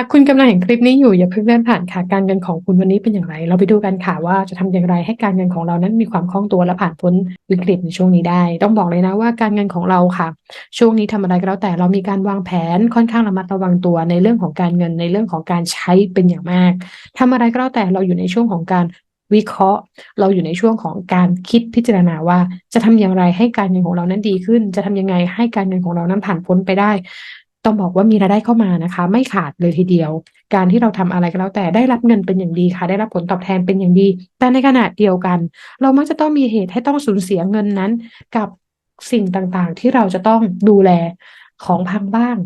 ากคุณกำลังเห็นคลิปนี้อยู่อย่าเพิ่งเลื่อนผ่านค่ะการเงินของคุณวันนี้เป็นอย่างไร เราไปดูกันค่ะว่าจะทำอย่างไรให้การเงินของเรานั้นมีความคล่องตัวและผ่านพ้นวิกฤตในช่วงนี้ได้ ต้องบอกเลยนะว่าการเงินของเราค่ะ ช่วงนี้ทำอะไรก็แล้วแต่เรามีการวางแผนค่อนข้างระมัดระวังตัวในเรื่องของการเงินในเรื่องของการใช้เป็นอย่างมากทำอะไรก็แล้วแต่เราอยู่ในช่วงของการวิเคราะห์เราอยู่ในช่วงของการคิดพิจารณาว่า จะทำอย่างไรให้การเงินของเรานั้นดีขึ้น จะทำยังไงให้การเงินของเรานั้นผ่านพ้นไปได้ ต้องบอกว่ามีรายได้เข้ามานะคะ ไม่ขาดเลยทีเดียว การที่เราทำอะไรก็แล้วแต่ได้รับเงินเป็นอย่างดีค่ะ ได้รับผลตอบแทนเป็นอย่างดี แต่ในขณะเดียวกัน เรามักจะต้องมีเหตุให้ต้องสูญเสียเงินนั้น กับสิ่งต่างๆ ที่เราจะต้องดูแลของพังบ้าง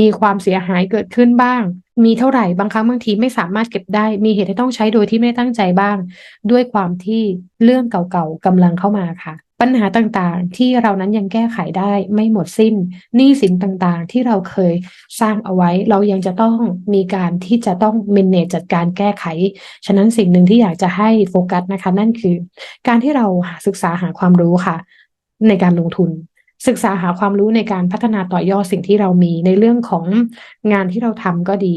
มีความเสียหายเกิดขึ้นบ้าง มีเท่าไหร่บางครั้งบางทีไม่สามารถเก็บได้ มีเหตุให้ต้องใช้โดยที่ไม่ตั้งใจบ้าง ด้วยความที่เรื่องเก่าๆกำลังเข้ามาค่ะ ปัญหาต่างๆ ที่เรานั้นยังแก้ไขได้ไม่หมดสิ้นหนี้สินต่างๆ ที่เราเคยสร้างเอาไว้ เรายังจะต้องมีการที่จะต้อง manage จัดการแก้ไข ฉะนั้นสิ่งหนึ่งที่อยากจะให้โฟกัสนะคะ นั่นคือ การที่เราศึกษาหาความรู้ค่ะ ในการลงทุนศึกษาหาความรู้ในการพัฒนาต่อยอดสิ่งที่เรามีในเรื่องของงานที่เราทำก็ดี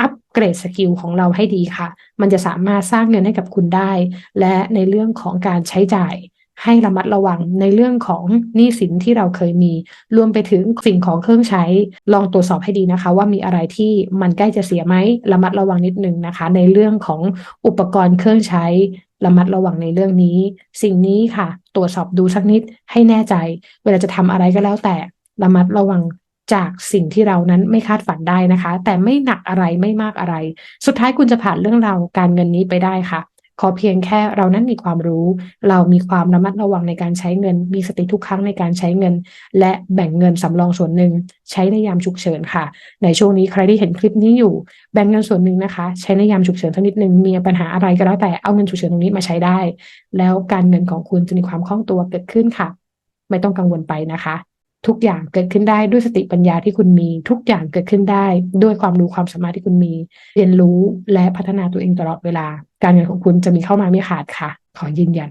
อัปเกรดสกิลของเราให้ดีค่ะ มันจะสามารถสร้างเงินให้กับคุณได้ และในเรื่องของการใช้จ่าย ให้ระมัดระวังในเรื่องของหนี้สินที่เราเคยมี รวมไปถึงสิ่งของเครื่องใช้ ลองตรวจสอบให้ดีนะคะ ว่ามีอะไรที่มันใกล้จะเสียไหมระมัดระวังนิดนึงนะคะ ในเรื่องของอุปกรณ์เครื่องใช้ระมัดระวังในเรื่องนี้ สิ่งนี้ค่ะ ตรวจสอบดูสักนิดให้แน่ใจ เวลาจะทำอะไรก็แล้วแต่ระมัดระวังจากสิ่งที่เรานั้นไม่คาดฝันได้นะคะ แต่ไม่หนักอะไรไม่มากอะไร สุดท้ายคุณจะผ่านเรื่องราวการเงินนี้ไปได้ค่ะ ขอเพียงแค่เรานั้นมีความรู้ เรามีความระมัดระวังในการใช้เงิน มีสติทุกครั้งในการใช้เงิน และแบ่งเงินสำรองส่วนหนึ่งใช้ในยามฉุกเฉินค่ะ ในช่วงนี้ใครที่เห็นคลิปนี้อยู่ แบ่งเงินส่วนหนึ่งนะคะ ใช้ในยามฉุกเฉินสักนิดหนึ่งมีปัญหาอะไรก็แล้วแต่เอาเงินฉุกเฉินตรงนี้มาใช้ได้ แล้วการเงินของคุณจะมีความคล่องตัวเกิดขึ้นค่ะ ไม่ต้องกังวลไปนะคะ ทุกอย่างเกิดขึ้นได้ด้วยสติปัญญาที่คุณมี ทุกอย่างเกิดขึ้นได้ ด้วยความรู้ความสามารถที่คุณมี เรียนรู้และพัฒนาตัวเองตลอดเวลา การเงินของคุณจะมีเข้ามาไม่ขาดค่ะ ขอยืนยัน